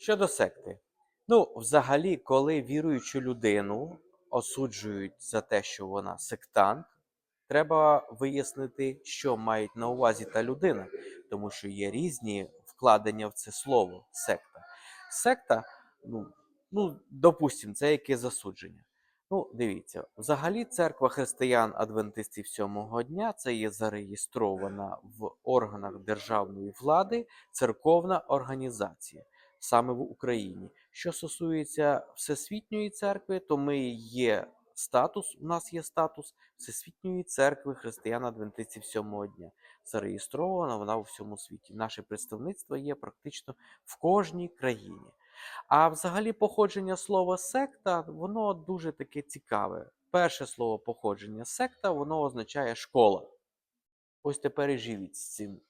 Щодо секти. Ну, взагалі, коли віруючу людину осуджують за те, що вона сектант, треба вияснити, що мають на увазі та людина, тому що є різні вкладення в це слово секта. Секта, ну, ну допустимо, це яке засудження. Ну, дивіться, взагалі церква християн адвентистів сьомого дня це є зареєстрована в органах державної влади церковна організація саме в Україні. Що стосується Всесвітньої церкви, то ми є статус, у нас є статус Всесвітньої церкви християн адвентистів сьомого дня. Зареєстрована вона у всьому світі. Наше представництво є практично в кожній країні. А взагалі походження слова секта, воно дуже таке цікаве. Перше слово походження секта, воно означає школа. Ось тепер і живіть з цим